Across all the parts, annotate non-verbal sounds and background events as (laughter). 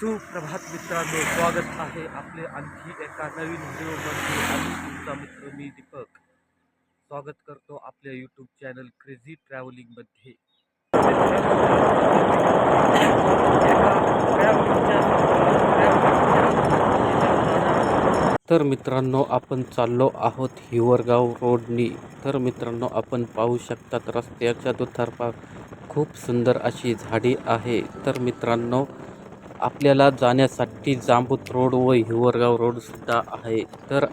सुप्रभात मित्रांनो स्वागत आहे आपले आणखी एका नवीन व्हिडिओमध्ये. आणि तुमचा मित्र मी दीपक. स्वागत करतो आपल्या यूट्यूब चॅनल क्रेझी ट्रॅव्हलिंगमध्ये तर मित्रांनो आपण चाललो आहोत हिवरगाव रोडनी. तर मित्रांनो आपण पाहू शकतात रस्त्याच्या दुतर्फा खूप सुंदर अशी झाडी आहे. तर मित्रांनो आपल्याला जाण्यासाठी जांबूत रोड व हिवरगाव रोडसुद्धा आहे. तर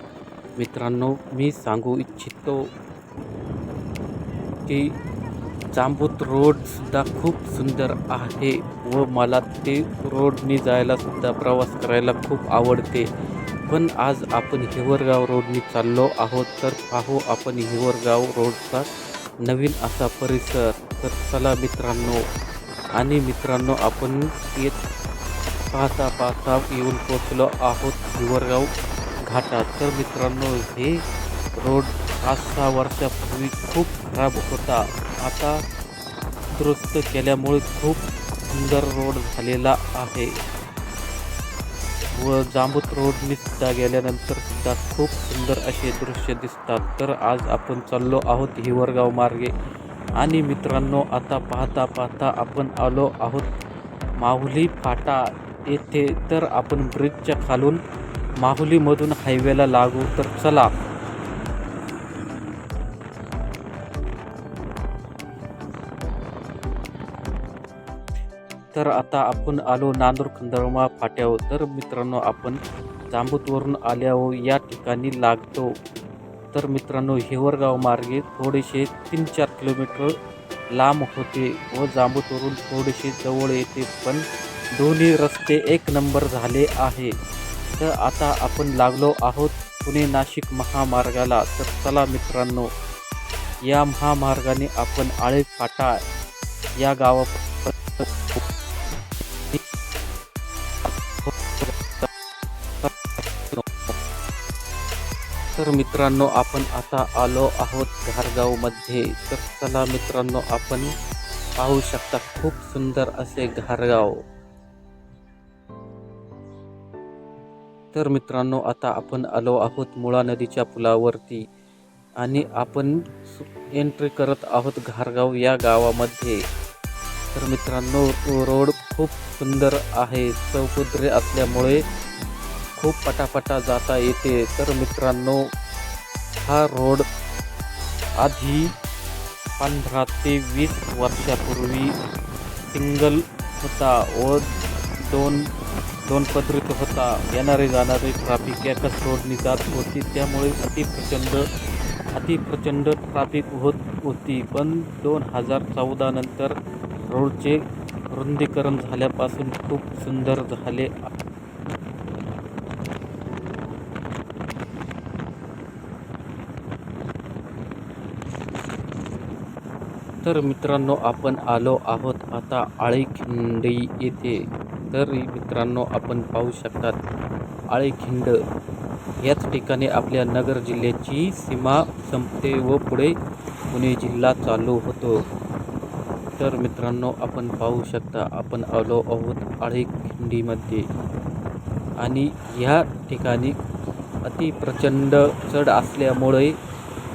मित्रांनो मी सांगू इच्छितो की जांबूत रोडसुद्धा खूप सुंदर आहे व मला ते रोडनी जायलासुद्धा प्रवास करायला खूप आवडते. पण आज आपण हिवरगाव रोडनी चाललो आहोत. तर पाहू आपण हिवरगाव रोडचा नवीन असा परिसर. तर चला मित्रांनो आणि मित्रांनो आपण येत पाहता पाहता येऊन पोचलो आहोत हिवरगाव घाटात. तर मित्रांनो हे रोड पाच सहा वर्षापूर्वी खूप खराब होता. आता दुरुस्त केल्यामुळे खूप सुंदर रोड झालेला आहे. व जांबूत रोडनी सुद्धा गेल्यानंतर सुद्धा खूप सुंदर असे दृश्य दिसतात. तर आज आपण चाललो आहोत हिवरगाव मार्गे. आणि मित्रांनो आता पाहता पाहता आपण आलो आहोत माहुली फाटा. येथे तर आपण ब्रिजच्या खालून माहुलीमधून हायवेला लागू तर चला. तर आता आपण आलो नांदूर खंदळमा फाट्यावर. तर मित्रांनो आपण जांबूतवरून आल्यावर या ठिकाणी लागतो. तर मित्रांनो हिवरगाव मार्गे थोडेसे तीन चार किलोमीटर लांब होते व जांबूतवरून थोडेसे जवळ येते. पण दोन्ही रस्ते एक नंबर झाले आहे. तर आता आपण लागलो आहोत पुणे नाशिक महामार्गाला. तर चला मित्रांनो या महामार्गाने आपण आळे फाटा या गावा तर मित्रांनो आपण आता आलो आहोत घारगावमध्ये. तर चला मित्रांनो आपण पाहू शकता खूप सुंदर असे घारगाव. तर मित्रांनो आता आपण आलो आहोत मुळा नदीच्या पुलावरती आणि आपण एंट्री करत आहोत घारगाव या गावामध्ये. तर मित्रांनो रोड खूप सुंदर आहे. चौपदरे असल्यामुळे खूप पटापटा जाता येते. तर मित्रांनो हा रोड आधी पंधरा ते वीस वर्षापूर्वी सिंगल होता व दोन दोन पत्रित होता. येणारे जाणारे ट्राफिक एकाच रोडनी जात होती. त्यामुळे अतिप्रचंड अतिप्रचंड अति प्रचंड ट्राफिक होत होती. पण दोन हजार चौदा नंतर रोडचे रुंदीकरण झाल्यापासून खूप सुंदर झाले. तर मित्रांनो आपण आलो आहोत आता आळेखिंडी येथे. तर मित्रांनो आपण पाहू शकतात आळेखिंड याच ठिकाणी आपल्या नगर जिल्ह्याची सीमा संपते व पुढे पुणे जिल्हा चालू होतो. तर मित्रांनो आपण पाहू शकता आपण आलो आहोत आळेखिंडीमध्ये आणि ह्या ठिकाणी अति प्रचंड चढ असल्यामुळे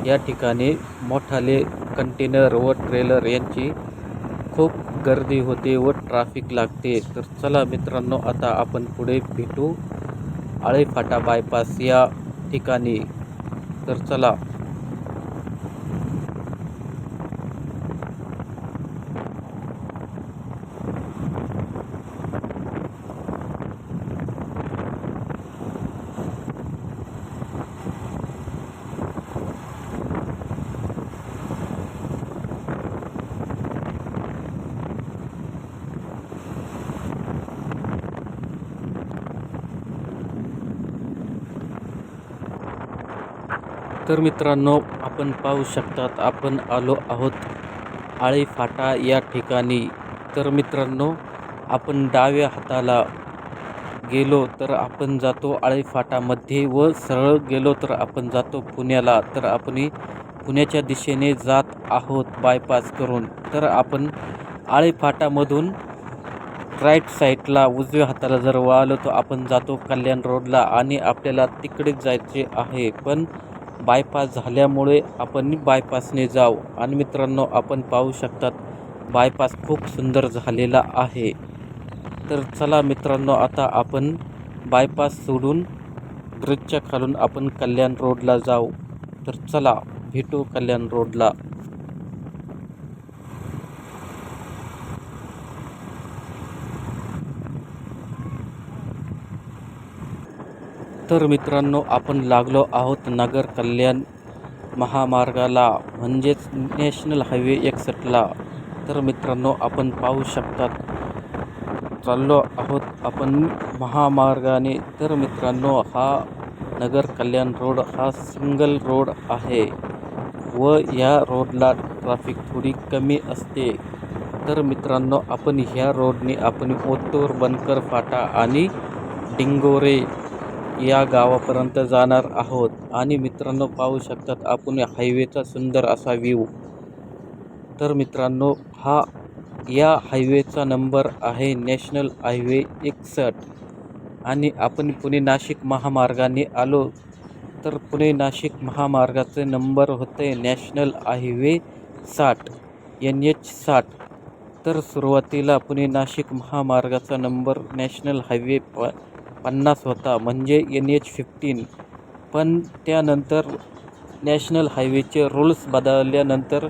या ठिकाणी मोठाले कंटेनर व ट्रेलर यांची खूप गर्दी होते व ट्रॅफिक लागते. तर चला मित्रांनो आता आपण पुढे भेटू. आळेफाटा बायपास या ठिकाणी. तर चला तर मित्रांनो आपण पाहू शकतात आपण आलो आहोत आळी फाटा या ठिकाणी. तर मित्रांनो आपण डाव्या हाताला गेलो तर आपण जातो आळी फाटामध्ये व सरळ गेलो तर आपण जातो पुण्याला. तर आपण पुण्याच्या दिशेने जात आहोत बायपास करून. तर आपण आळी फाटामधून राईट साईडला उजव्या हाताला जर वळालो तर आपण जातो कल्याण रोडला आणि आपल्याला तिकडेच जायचे आहे. पण बायपास झाल्यामुळे आपण बायपासने जाऊ. आणि मित्रांनो आपण पाहू शकतात बायपास खूप सुंदर झालेला आहे. तर चला मित्रांनो आता आपण बायपास सोडून ब्रिजच्या खालून आपण कल्याण रोडला जाऊ. तर चला भेटू कल्याण रोडला तर मित्रांनो आपण लागलो आहोत नगर कल्याण महामार्गाला म्हणजेच नॅशनल हायवे एकसष्टला तर मित्रांनो आपण पाहू शकतात चाललो आहोत आपण महामार्गाने. तर मित्रांनो हा नगर कल्याण रोड हा सिंगल रोड आहे व या रोडला ट्रॅफिक थोडी कमी असते. तर मित्रांनो आपण ह्या रोडने आपण ओतूर बनकर फाटा आणि डिंगोरे या गावापर्यंत जाणार आहोत. आणि मित्रांनो पाहू शकतात आपण हायवेचा सुंदर असा व्ह्यू तर मित्रांनो हा या हायवेचा नंबर आहे नॅशनल हायवे एकसष्ट. आणि आपण पुणे नाशिक महामार्गाने आलो तर पुणे नाशिक महामार्गाचे नंबर होते नॅशनल हायवे साठ एन एच साठ. तर सुरुवातीला पुणे नाशिक महामार्गाचा नंबर नॅशनल हायवे प पन्नास होता म्हणजे एन एच फिफ्टीन पण त्यानंतर नॅशनल हायवेचे रूल्स बदलल्यानंतर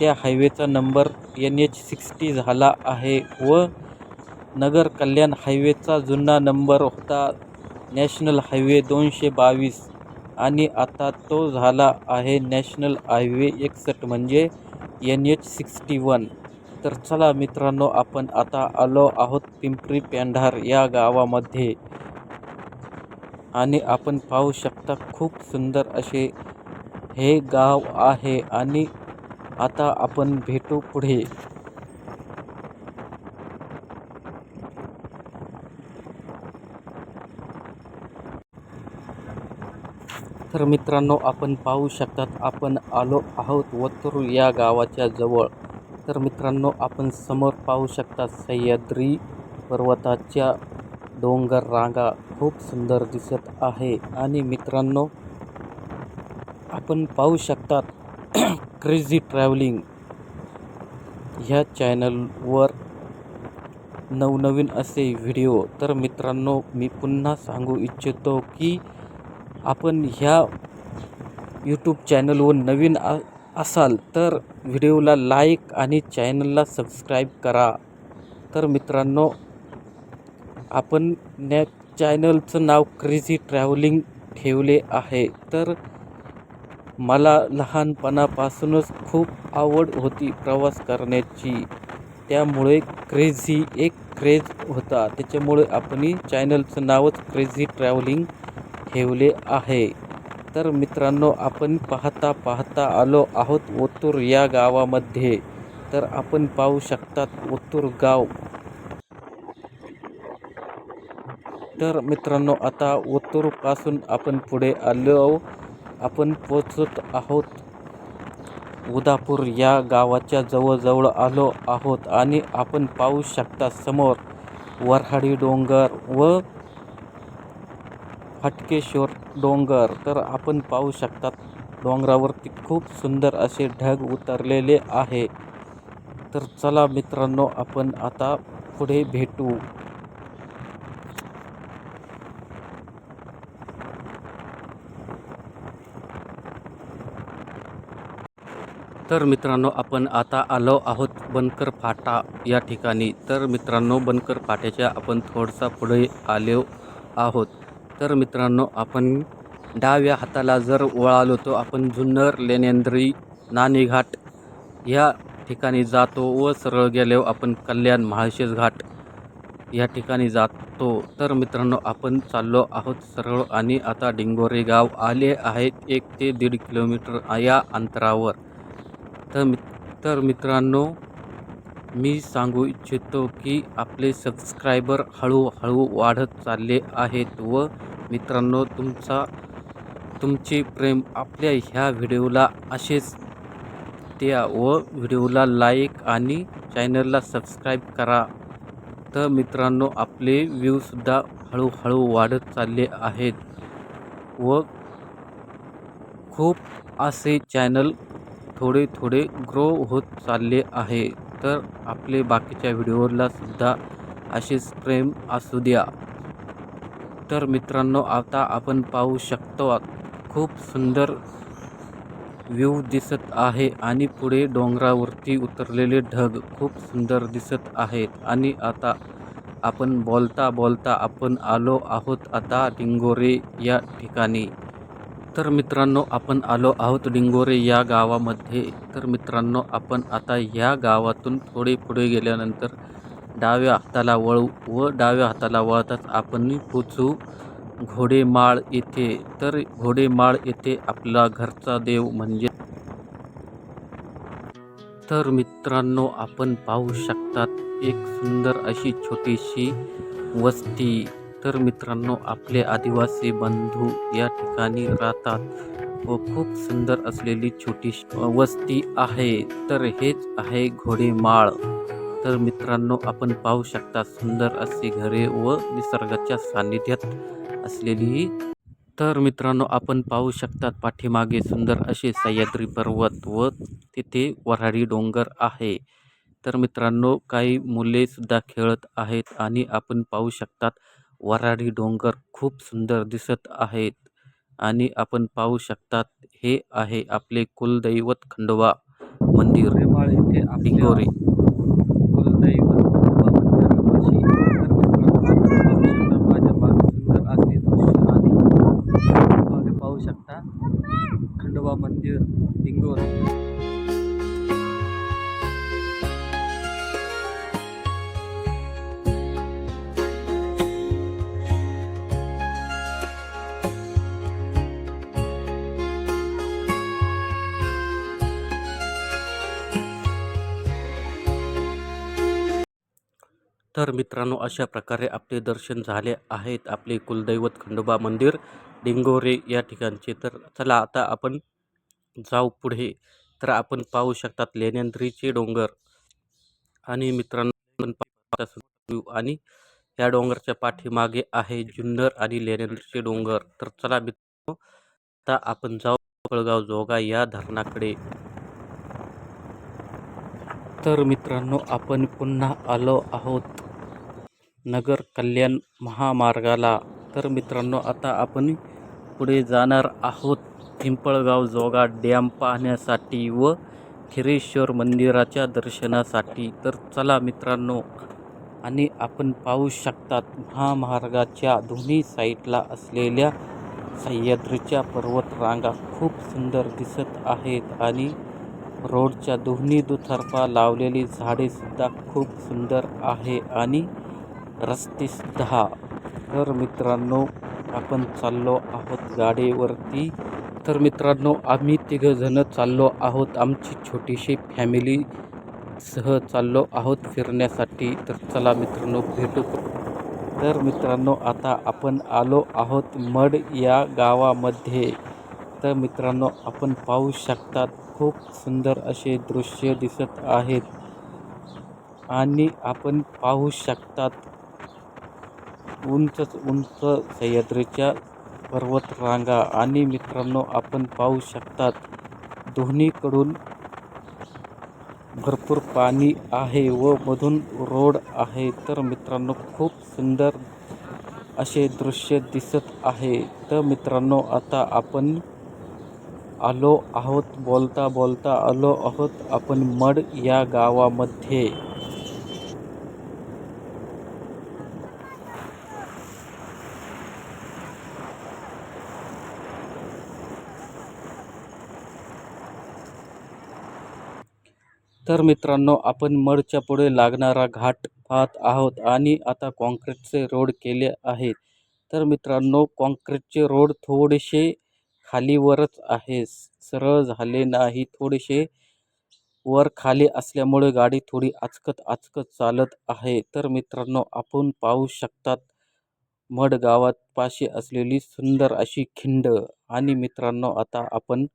त्या हायवेचा नंबर एन एच सिक्स्टी झाला आहे व नगर कल्याण हायवेचा जुना नंबर होता नॅशनल हायवे दोनशे बावीस. आणि आता तो झाला आहे नॅशनल हायवे एकसष्ट म्हणजे एन एच सिक्स्टी वन तर चला मित्रांनो आपण आता आलो आहोत पिंपरी पेंढार या गावामध्ये. आणि आपण पाहू शकता खूप सुंदर असे हे गाव आहे आणि आता आपण भेटू पुढे. तर मित्रांनो आपण पाहू शकतात आपण आलो आहोत वतूर या गावाच्या जवळ. तर मित्रांनो आपण समोर पाहू शकता सह्याद्री पर्वताच्या डोंगर रांगा खूप सुंदर दिसत आहे. आणि मित्रांनो आपण पाहू शकतात (clears throat) क्रेझी ट्रॅव्हलिंग ह्या चॅनलवर नवनवीन असे व्हिडिओ तर मित्रांनो मी पुन्हा सांगू इच्छितो की आपण ह्या यूट्यूब चॅनलवर नवीन आ असाल तर व्हिडिओला लाईक आणि चॅनलला सबस्क्राईब करा. तर मित्रांनो आपण नॅ चॅनलचं नाव क्रेझी ट्रॅव्हलिंग ठेवले आहे. तर मला लहानपणापासूनच खूप आवड होती प्रवास करण्याची. त्यामुळे क्रेझी एक क्रेज होता. त्याच्यामुळे आपण चॅनलचं नावच क्रेझी ट्रॅव्हलिंग ठेवले आहे. तर मित्रांनो आपण पाहता पाहता आलो आहोत ओतूर या गावामध्ये. तर आपण पाहू शकतात ओतूर गाव. तर मित्रांनो आता ओतूरपासून आपण पुढे आलो आपण पोचत आहोत उदापूर या गावाच्या जवळजवळ आलो आहोत आणि आपण पाहू शकता समोर वऱ्हाडी डोंगर व फटकेश्वर डोंगर. तर आपण पाहू शकतात डोंगरावरती खूप सुंदर असे ढग उतरलेले आहे. तर चला मित्रांनो आपण आता पुढे भेटू. तर मित्रांनो आपण आता आलो आहोत बनकर फाटा या ठिकाणी. तर मित्रांनो बनकर फाट्याच्या आपण थोडसा पुढे आलो आहोत. तर मित्रांनो आपण डाव्या हाताला जर वळालो तो आपण जुन्नर लेनेंद्री नाणेघाट या ठिकाणी जातो व सरळ गेल्यावर आपण कल्याण महाळशेज घाट या ठिकाणी जातो. तर मित्रांनो आपण चाललो आहोत सरळ आणि आता डिंगोरे गाव आले आहेत एक ते दीड किलोमीटर या अंतरावर. तर मित्रांनो मी सांगू इच्छितो की आपले सबस्क्रायबर हळूहळू वाढत चालले आहेत व मित्रांनो तुमचा तुमचे प्रेम आपल्या ह्या व्हिडिओला असेच द्या व व्हिडिओला लाईक आणि चॅनलला सबस्क्राईब करा. तर मित्रांनो आपले व्ह्यूसुद्धा हळूहळू वाढत चालले आहेत व खूप असे चॅनल थोडे थोडे ग्रो होत चालले आहे तर आपले बाकीच्या व्हिडिओला सुद्धा असेच प्रेम असू द्या. तर मित्रांनो आता आपण पाहू शकतो खूप सुंदर व्ह्यू दिसत आहे आणि पुढे डोंगरावरती उतरलेले ढग खूप सुंदर दिसत आहेत. आणि आता आपण बोलता बोलता आपण आलो आहोत आता डिंगोरे या ठिकाणी. तर मित्रांनो आपण आलो आहोत डिंगोरे या गावामध्ये. तर मित्रांनो आपण आता या गावातून थोडे पुढे गेल्यानंतर डाव्या हाताला वळू व डाव्या हाताला वळताच आपण पोचू घोडेमाळ येथे. तर घोडेमाळ येथे आपला घरचा देव म्हणजे तर मित्रांनो आपण पाहू शकतात एक सुंदर अशी छोटीशी वस्ती. तर मित्रांनो आपले आदिवासी बंधू या ठिकाणी राहतात व खूप सुंदर असलेली छोटी वस्ती आहे. तर हेच आहे घोडेमाळ. तर मित्रांनो आपण पाहू शकता सुंदर अशी घरे व निसर्गाच्या सान्निध्यात असलेली तर मित्रांनो आपण पाहू शकतात पाठीमागे सुंदर असे सह्याद्री पर्वत व तिथे वऱ्हाडी डोंगर आहे. तर मित्रांनो काही मुले सुद्धा खेळत आहेत आणि आपण पाहू शकतात वऱ्हाडी डोंगर खूप सुंदर दिसत आहेत. आणि आपण पाहू शकतात हे आहे आपले कुलदैवत खंडोबा मंदिर. डिंगोरे तर मित्रांनो अशा प्रकारे आपले दर्शन झाले आहेत आपले कुलदैवत खंडोबा मंदिर डिंगोरे या ठिकाणचे. तर चला आता आपण जाऊ पुढे. तर आपण पाहू शकतात लेण्यांद्रीचे डोंगर. आणि मित्रांनो आणि या डोंगरच्या पाठीमागे आहे जुन्नर आणि लेण्यांद्रीचे डोंगर. तर चला मित्रांनो आता आपण जाऊ पळगाव जोगा या धरणाकडे. तर मित्रांनो आपण पुन्हा आलो आहोत नगर कल्याण महामार्गाला. तर मित्रांनो आता आपण पुढे जाणार आहोत पिंपळगाव जोगा डॅम पाहण्यासाठी व खिरेश्वर मंदिराच्या दर्शनासाठी. तर चला मित्रांनो आणि आपण पाहू शकतात महामार्गाच्या दोन्ही साईडला असलेल्या सह्याद्रीच्या पर्वतरांगा. खूप सुंदर दिसत आहेत आणि रोडच्या दोन्ही दुतर्फा लावलेली झाडेसुद्धा खूप सुंदर आहे आणि रस्ते सुद्धा तर मित्रांनो आपण चाललो आहोत गाडीवरती. तर मित्रांनो आम्ही तिघंजणं चाललो आहोत. आमची छोटीशी फॅमिली सह चाललो आहोत फिरण्यासाठी. तर चला मित्रांनो भेटू. तर मित्रांनो आता आपण आलो आहोत मड या गावामध्ये. तर मित्रांनो आपण पाहू शकतात खूप सुंदर असे दृश्य दिसत आहेत. आणि आपण पाहू शकतात उंचच उंच सह्याद्रीच्या पर्वतरांगा. आणि मित्रांनो आपण पाहू शकतात दोन्हीकडून भरपूर पाणी आहे व मधून रोड आहे. तर मित्रांनो खूप सुंदर असे दृश्य दिसत आहे. तर मित्रांनो आता आपण आलो आहोत बोलता बोलता आलो आहोत आपण मड या गावामध्ये. तर मित्रांनो आपण मडच्या पुढे लागणारा घाट पाहत आहोत आणि आता कॉन्क्रीटचे रोड केले आहेत. तर मित्रांनो कॉन्क्रीटचे रोड थोडेसे खालीवरच आहे. सरळ झाले नाही. थोडेसे वर खाली असल्यामुळे गाडी थोडी आचकत आचकत चालत आहे. तर मित्रांनो आपण पाहू शकतात मड गावात पाशी असलेली सुंदर अशी खिंड. आणि मित्रांनो आता आपण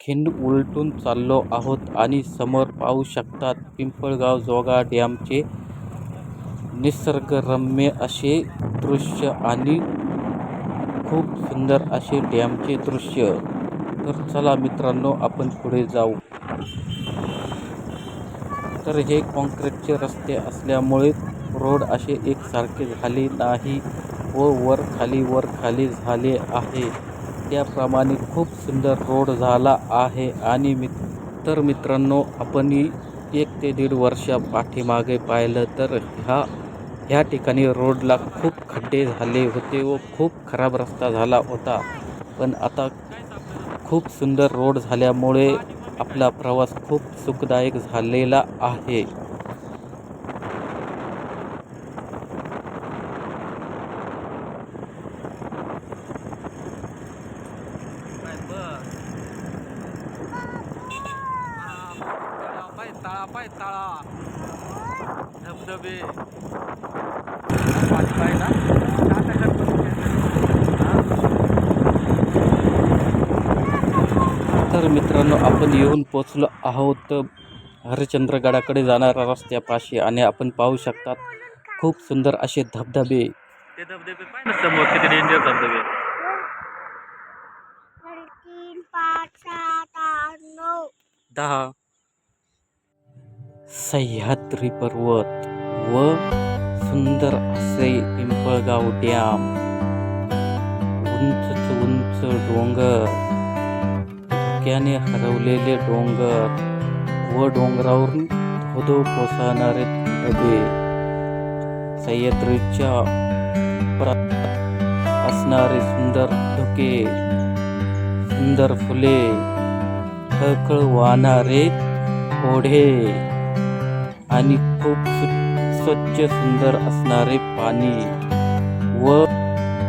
खिंड उलटून चाललो आहोत आणि समोर पाहू शकतात पिंपळगाव जोगा डॅमचे निसर्गरम्य असे दृश्य आणि खूप सुंदर असे डॅमचे दृश्य. तर चला मित्रांनो आपण पुढे जाऊ. तर हे कॉन्क्रीटचे रस्ते असल्यामुळे रोड असे एकसारखे झाले नाही व वर खाली वर खाली झाले आहे. त्याप्रमाणे खूप सुंदर रोड झाला आहे आणि मित तर मित्रांनो आपण एक ते दीड वर्षा पाठीमागे पाहिलं तर ह्या ह्या ठिकाणी रोडला खूप खड्डे झाले होते व खूप खराब रस्ता झाला होता. पण आता खूप सुंदर रोड झाल्यामुळे आपला प्रवास खूप सुखदायक झालेला आहे पाय तळा पाय तळा धबधबे पाणी पाहिला तर मित्रांनो आपण येऊन पोचलो आहोत. हरिश्चंद्रगडाकडे जाणाऱ्या रस्त्यापाशी आणि आपण पाहू शकतात खूप सुंदर असे धबधबे. ते समोर? किती डेंजर दहा. सह्याद्री पर्वत व सुंदर असे पिंपळगाव डॅम. उंच उंच डोंगर. धुक्याने हरवलेले डोंगर. व डोंगरावरून धोधो कोसळणारे धबे. सह्याद्रीच्या असणारे सुंदर धुके सुंदर फुले खळखळ वाहणारे ओढे आणि खूप सु- स्वच्छ सुंदर असणारे पाणी व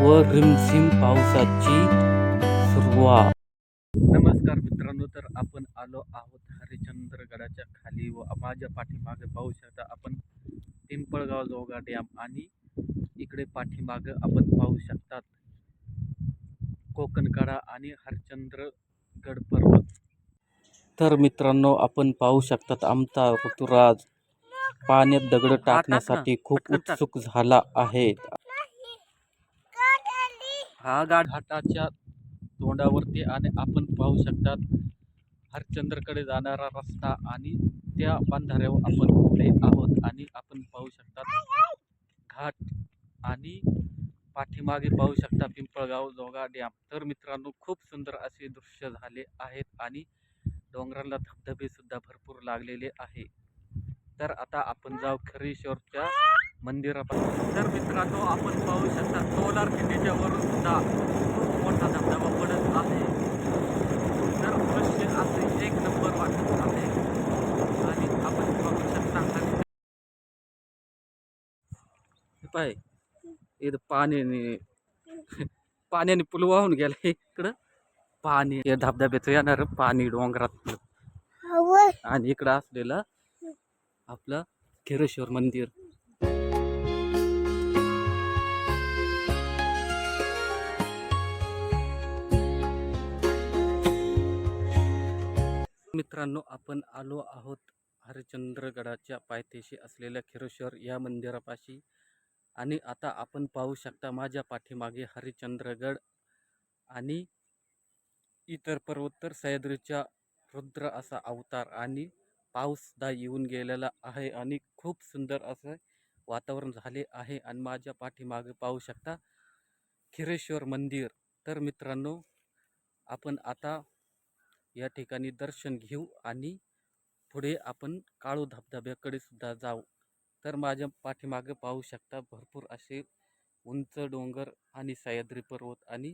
व रिमझिम पावसाची सुरुवात. तर आपण आलो आहोत हरिश्चंद्रगडाच्या खाली व माझ्या पाठीमागे. पाहू शकता आपण पिंपळगाव जोगा डॅम आणि इकडे पाठीमागे आपण पाहू शकतात कोकणकडा आणि हरिश्चंद्रगड पर्वत. तर मित्रांनो आपण पाहू शकतात आमचा ऋतुराज पाण्यात दगड टाकण्यासाठी खूप. उत्सुक झाला आहे. हा गाड घाटाच्या तोंडावरती आणि आपण पाहू शकतात हरिश्चंद्रकडे जाणारा रस्ता आणि त्या बांधाऱ्यावर आपण उभे आहोत आणि आपण पाहू शकतात घाट आणि पाठीमागे पाहू शकता पिंपळगाव जोगा डॅम तर मित्रांनो खूप सुंदर असे दृश्य झाले आहेत आणि डोंगराला धबधबेसुद्धा भरपूर लागलेले आहे. तर आता आपण जाऊ खरेश्वरच्या मंदिरापासून. तर मित्रांनो आपण पाहू शकता सोलार किल्लीच्या वरून सुद्धा खूप मोठा धबधबा पडत आहे. तर दृश्य असे एक नंबर वाटत आहे. आणि आपण पाहू शकता पाय. इथं पाण्याने पाण्याने पूल वाहून गेला इकडं. पाणी हे धबधब्याचं येणार पाणी डोंगरात. आणि इकडं असलेलं आपलं खिरेश्वर मंदिर. मित्रांनो आपण आलो आहोत हरिश्चंद्रगडाच्या पायथ्याशी असलेल्या खिरेश्वर या मंदिरापाशी आणि आता आपण पाहू शकता माझ्या पाठीमागे हरिश्चंद्रगड आणि इतर पर्वोत्तर सह्याद्रीच्या रुद्र असा अवतार आणि पाऊसदा येऊन गेलेला आहे आणि खूप सुंदर असं वातावरण झाले आहे आणि माझ्या पाठीमागे पाहू शकता खिरेश्वर मंदिर. तर मित्रांनो आपण आता या ठिकाणी दर्शन घेऊ आणि पुढे आपण काळू धबधब्याकडे सुद्धा जाऊ. तर माझ्या पाठीमागे पाहू शकता भरपूर असे उंच डोंगर आणि सह्याद्री पर्वत आणि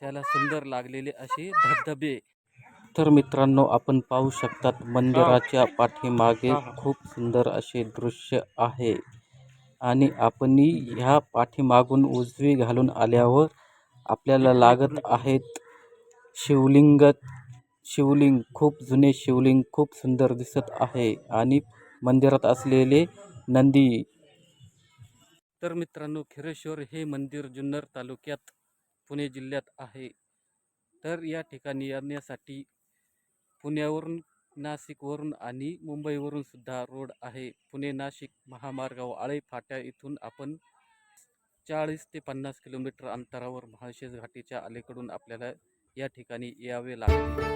त्याला सुंदर लागलेले असे धबधबे. तर मित्रांनो आपण पाहू शकतात मंदिराच्या पाठीमागे खूप सुंदर असे दृश्य आहे. आणि आपण ह्या पाठीमागून उजवी घालून आल्यावर आपल्याला लागत आहेत शिवलिंग शिवलिंग खूप जुने शिवलिंग खूप सुंदर दिसत आहे आणि मंदिरात असलेले नंदी. तर मित्रांनो खिरेश्वर हे मंदिर जुन्नर तालुक्यात पुणे जिल्ह्यात आहे. तर या ठिकाणी येण्यासाठी पुण्यावरून नाशिकवरून आणि मुंबईवरून सुद्धा रोड आहे. पुणे नाशिक महामार्गावर आळे फाट्या इथून आपण चाळीस ते पन्नास किलोमीटर अंतरावर महाशेष घाटीच्या अलीकडून आपल्याला या ठिकाणी यावे लागते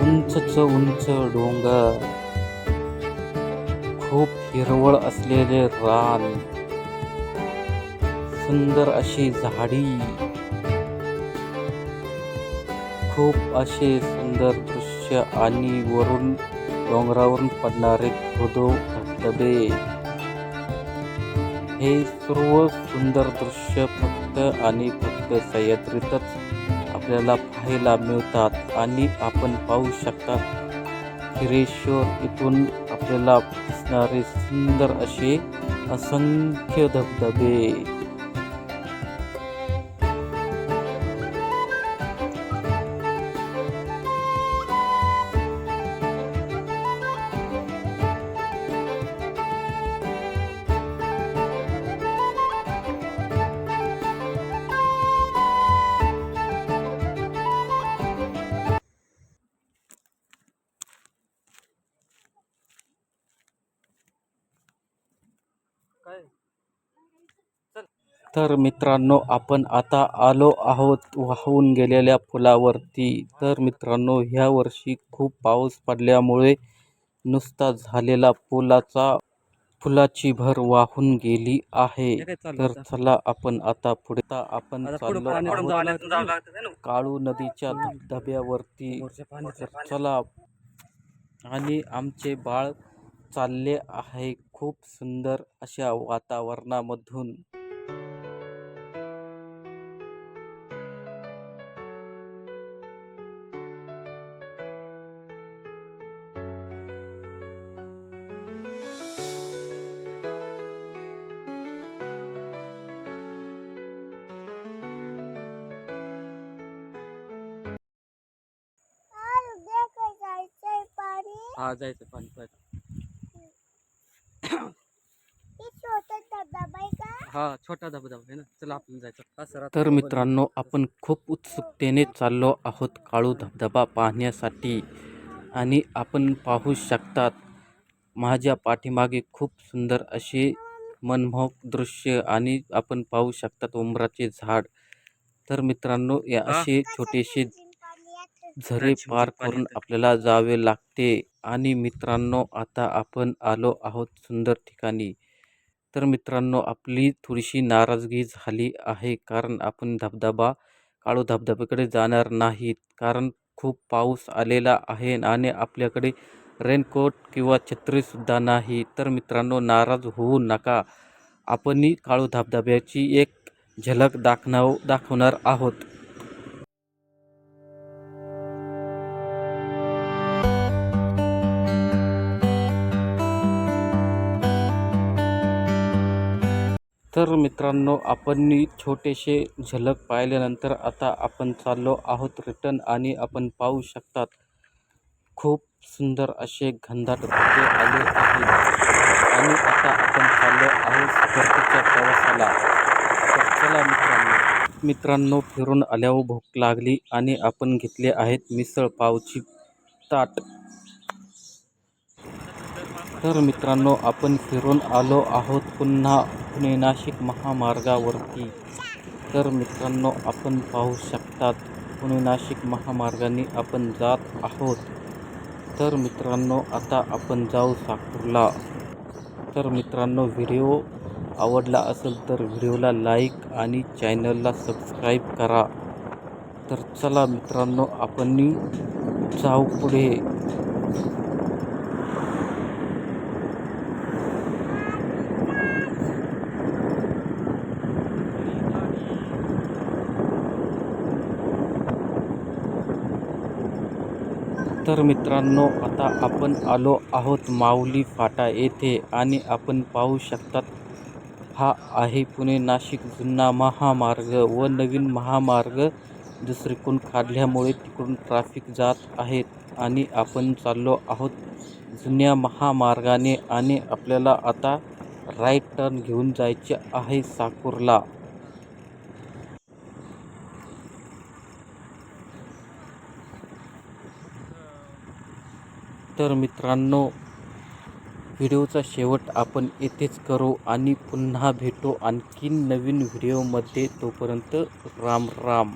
उंचच उंच डोंगर खूप हिरवळ असलेले रान सुंदर अशी झाडी खूप असे सुंदर दृश्य आणि वरून डोंगरावरून पडणारे धोधो धबधबे. हे सर्व सुंदर दृश्य फक्त आणि फक्त सह्याद्रीतच आपल्याला पाहायला मिळतात आणि आपण पाहू शकता. हिरेश्वर इथून आपल्याला दिसणारे सुंदर असे असंख्य धबधबे. तर मित्रांनो आपण आता आलो आहोत वाहून गेलेल्या पुलावरती तर मित्रांनो ह्या वर्षी खूप पाऊस पडल्यामुळे नुसता झालेला पुलाचा पुलाची भर वाहून गेली आहे तर? चला आपण आता पुढे आपण? काळू नदीच्या धबधब्यावरती. चला आणि आमचे बाळ चालले आहे खूप सुंदर अशा वातावरणामधून हा जायचं पाणी पाहिजे ही छोटा धबधबा आहे का हा छोटा धबधबा आहे ना चला आपण जायचं तर. मित्रांनो आपण खूप उत्सुकतेने चाललो आहोत काळू धबधबा पाहण्यासाठी आणि आपण पाहू शकतात माझ्या पाठीमागे खूप सुंदर असे मनमोहक दृश्य आणि आपण पाहू शकतात उंबराचे झाड तर मित्रांनो या. असे छोटेसे? झरे पार करून. आपल्याला जावे लागते आणि मित्रांनो आता आपण आलो आहोत सुंदर ठिकाणी. तर मित्रांनो आपली थोडीशी नाराजगी झाली आहे कारण आपण धबधबा काळू धबधब्याकडे जाणार नाहीत. कारण खूप पाऊस आलेला आहे आणि आपल्याकडे रेनकोट किंवा छत्रीसुद्धा नाही. तर मित्रांनो नाराज होऊ नका. आपणही काळू धबधब्याची एक झलक दाखनाव दाखवणार आहोत. तर मित्रांनो आपण छोटेसे झलक पाहिल्यानंतर आता आपण चाललो आहोत रिटर्न आणि आपण पाहू शकतात खूप सुंदर असे घनदाट आले आहेत. आणि आता आपण चाललो आहोत परतीच्या प्रवासाला. तर चला मित्रांनो मित्रांनो फिरून आल्यावर भूक लागली आणि आपण घेतले आहेत मिसळ पावची ताट. तर मित्रांनो आपण फिरून आलो आहोत पुन्हा पुणे नाशिक महामार्गावरती. तर मित्रांनो आपण पाहू शकतात पुणे नाशिक महामार्गाने आपण जात आहोत. तर मित्रांनो आता आपण जाऊ साकूरला. तर मित्रांनो व्हिडिओ आवडला असेल तर व्हिडिओला लाईक आणि चॅनलला सबस्क्राईब करा. तर चला मित्रांनो आपण जाऊ पुढे. तर मित्रांनो आता आपण आलो आहोत माऊली फाटा येथे आणि आपण पाहू शकतात हा आहे पुणे नाशिक जुना महामार्ग व नवीन महामार्ग. दुसरीकडून काढल्यामुळे तिकडून ट्रॅफिक जात आहेत आणि आपण चाललो आहोत जुन्या महामार्गाने आणि आपल्याला आता राईट टर्न घेऊन जायचे आहे साकूरला. तर मित्रांनो व्हिडिओचा शेवट आपण येथेच करू आणि पुन्हा भेटू आणखीन नवीन व्हिडिओमध्ये. तोपर्यंत राम राम.